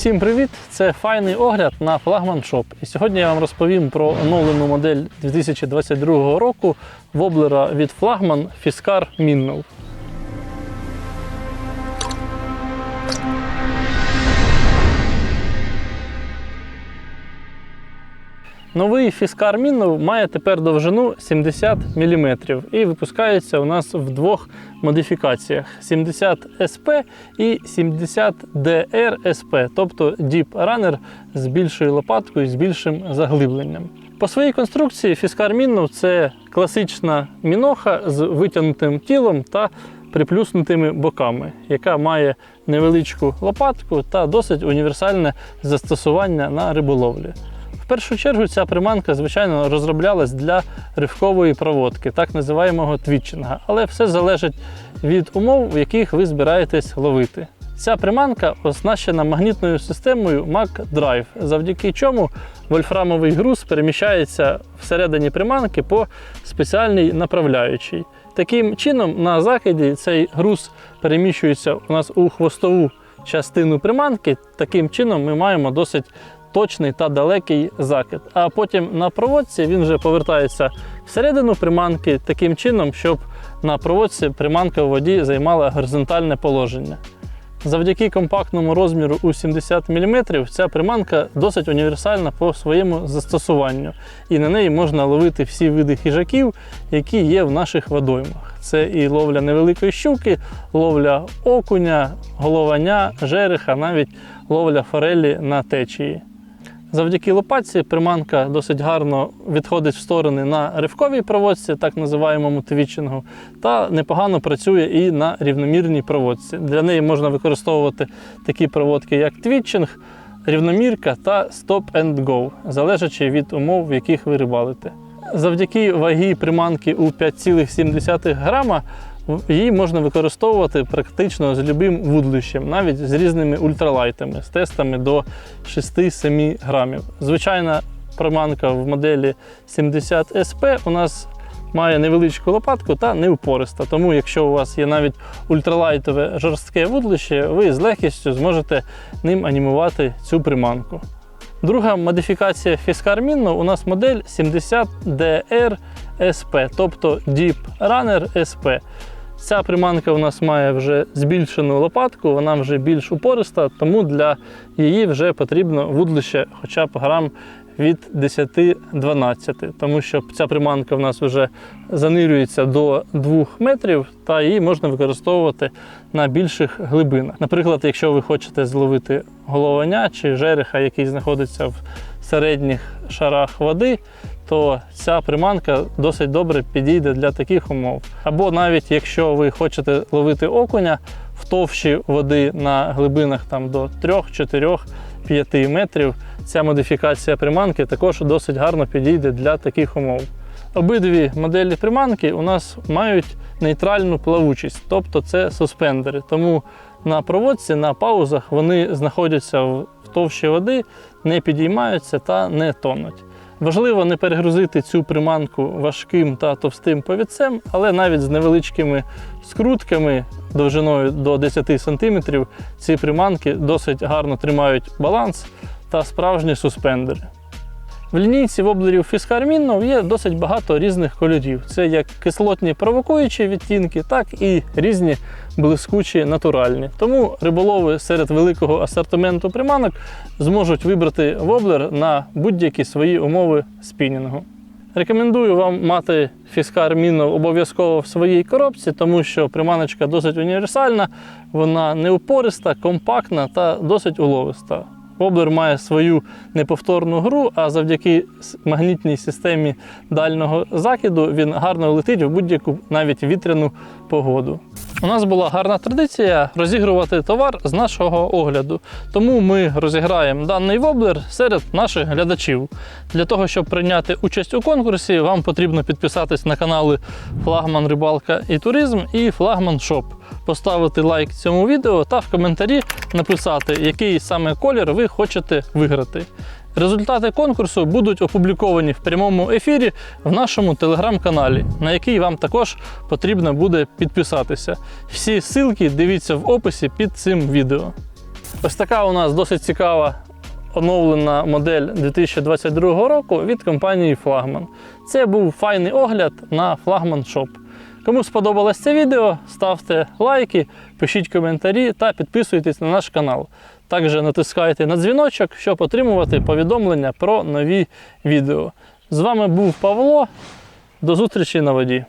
Всім привіт! Це файний огляд на флагман шоп. І сьогодні я вам розповім про оновлену модель 2022 року воблера від флагман Fiskar Minnow. Новий Fiskar Minnow має тепер довжину 70 мм і випускається у нас в двох модифікаціях: 70 SP і 70 DR SP, тобто Deep Runner з більшою лопаткою, з більшим заглибленням. По своїй конструкції Fiskar Minnow – це класична міноха з витягнутим тілом та приплюснутими боками, яка має невеличку лопатку та досить універсальне застосування на риболовлі. Першу чергу ця приманка, звичайно, розроблялась для ривкової проводки, так називаємого твітчинга, але все залежить від умов, в яких ви збираєтесь ловити. Ця приманка оснащена магнітною системою Mac Drive, завдяки чому вольфрамовий груз переміщається всередині приманки по спеціальній направляючій. Таким чином, на закиді цей груз переміщується у нас у хвостову частину приманки. Таким чином ми маємо досить точний та далекий закид. А потім на проводці він вже повертається всередину приманки таким чином, щоб на проводці приманка у воді займала горизонтальне положення. Завдяки компактному розміру у 70 мм ця приманка досить універсальна по своєму застосуванню, і на неї можна ловити всі види хижаків, які є в наших водоймах. Це і ловля невеликої щуки, ловля окуня, головання, жереха, навіть ловля форелі на течії. Завдяки лопатці приманка досить гарно відходить в сторони на ривковій проводці, так називаємому твічингу, та непогано працює і на рівномірній проводці. Для неї можна використовувати такі проводки, як твітчинг, рівномірка та stop and go, залежачи від умов, в яких ви рибалите. Завдяки вагі приманки у 5,7 грама Її можна використовувати практично з любим вудлищем, навіть з різними ультралайтами, з тестами до 6-7 грамів. Звичайна приманка в моделі 70 SP у нас має невеличку лопатку та неупориста. Тому, якщо у вас є навіть ультралайтове жорстке вудлище, ви з легкістю зможете ним анімувати цю приманку. Друга модифікація Fiskar Minnow у нас модель 70DR SP, тобто Deep Runner SP. Ця приманка у нас має вже збільшену лопатку, вона вже більш упориста, тому для її вже потрібно вудлище хоча б грам від 10-12, тому що ця приманка в нас вже занирюється до 2 метрів, та її можна використовувати на більших глибинах. Наприклад, якщо ви хочете зловити головання чи жереха, який знаходиться в середніх шарах води, то ця приманка досить добре підійде для таких умов. Або навіть якщо ви хочете ловити окуня в товщі води на глибинах там, до 3, 4, 5 метрів, ця модифікація приманки також досить гарно підійде для таких умов. Обидві моделі приманки у нас мають нейтральну плавучість, тобто це суспендери. Тому на проводці, на паузах вони знаходяться в товщі води, не підіймаються та не тонуть. Важливо не перегрузити цю приманку важким та товстим повідцем, але навіть з невеличкими скрутками довжиною до 10 см ці приманки досить гарно тримають баланс та справжні суспендери. В лінійці воблерів Minnow є досить багато різних кольорів. Це як кислотні провокуючі відтінки, так і різні блискучі натуральні. Тому риболови серед великого асортименту приманок зможуть вибрати воблер на будь-які свої умови спінінгу. Рекомендую вам мати Fiskar Minnow обов'язково в своїй коробці, тому що приманочка досить універсальна, вона неупориста, компактна та досить уловиста. Воблер має свою неповторну гру, а завдяки магнітній системі дальнього закиду він гарно летить в будь-яку навіть вітряну погоду. У нас була гарна традиція розігрувати товар з нашого огляду. Тому ми розіграємо даний воблер серед наших глядачів. Для того, щоб прийняти участь у конкурсі, вам потрібно підписатись на канали Флагман Рибалка і Туризм і Флагман Шоп, поставити лайк цьому відео та в коментарі написати, який саме колір ви хочете виграти. Результати конкурсу будуть опубліковані в прямому ефірі в нашому телеграм-каналі, на який вам також потрібно буде підписатися. Всі ссылки дивіться в описі під цим відео. Ось така у нас досить цікава оновлена модель 2022 року від компанії Флагман. Це був файний огляд на Флагман Shop. Кому сподобалось це відео, ставте лайки, пишіть коментарі та підписуйтесь на наш канал. Також натискайте на дзвіночок, щоб отримувати повідомлення про нові відео. З вами був Павло. До зустрічі на воді.